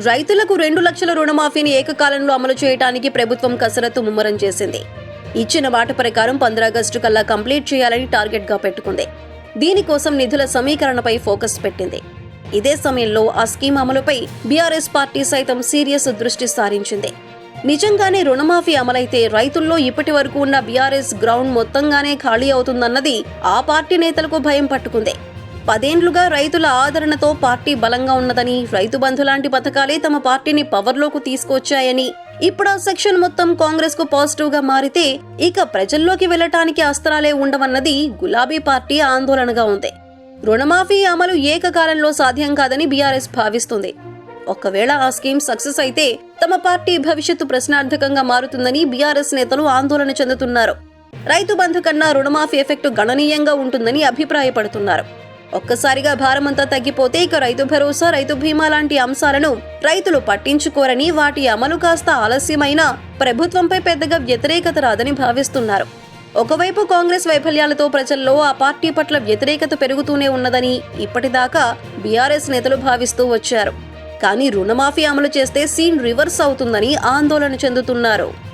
రైతులకు రెండు లక్షల రుణమాఫీని ఏకకాలంలో అమలు చేయడానికి ప్రభుత్వం కసరత్తు ముమ్మరం చేసింది. ఇచ్చిన మాట ప్రకారం పంద్రాగస్టు కల్లా కంప్లీట్ చేయాలని టార్గెట్గా పెట్టుకుంది. దీనికోసం నిధుల సమీకరణపై ఫోకస్ పెట్టింది. ఇదే సమయంలో ఆ స్కీమ్ అమలుపై బీఆర్ఎస్ పార్టీ సైతం సీరియస్ దృష్టి సారించింది. నిజంగానే రుణమాఫీ అమలైతే రైతుల్లో ఇప్పటి వరకు ఉన్న బీఆర్ఎస్ గ్రౌండ్ మొత్తంగానే ఖాళీ అవుతుందన్నది ఆ పార్టీ నేతలకు భయం పట్టుకుంది. పదేండ్లుగా రైతుల ఆదరణతో పార్టీ బలంగా ఉన్నదని రైతు బంధు లాంటి పథకాలే తమ పార్టీని పవర్లోకి తీసుకొచ్చాయని. ఇప్పుడు ఆ సెక్షన్ మొత్తం కాంగ్రెస్కు పాజిటివ్గా మారితే ఇక ప్రజల్లోకి వెళ్ళటానికి అస్త్రాలే ఉండవన్నది గులాబీ పార్టీ ఆందోళనగా ఉంది. రుణమాఫీ అమలు ఏకకాలంలో సాధ్యం కాదని బీఆర్ఎస్ భావిస్తుంది. ఒకవేళ ఆ స్కీమ్ సక్సెస్ అయితే తమ పార్టీ భవిష్యత్తు ప్రశ్నార్థకంగా మారుతుందని బీఆర్ఎస్ నేతలు ఆందోళన చెందుతున్నారు. రైతు బంధు కన్నా రుణమాఫీ ఎఫెక్ట్ గణనీయంగా ఉంటుందని అభిప్రాయపడుతున్నారు. ఒక్కసారిగా భారమంతా తగ్గిపోతే ఇక రైతు భరోసా రైతు బీమా లాంటి అంశాలను రైతులు పట్టించుకోరని వాటి అమలు కాస్త ఆలస్యమైనా ప్రభుత్వంపై పెద్దగా వ్యతిరేకత రాదని భావిస్తున్నారు. ఒకవైపు కాంగ్రెస్ వైఫల్యాలతో ప్రజల్లో ఆ పార్టీ పట్ల వ్యతిరేకత పెరుగుతూనే ఉన్నదని ఇప్పటిదాకా బీఆర్ఎస్ నేతలు భావిస్తూ వచ్చారు. కానీ రుణమాఫీ అమలు చేస్తే సీన్ రివర్స్ అవుతుందని ఆందోళన చెందుతున్నారు.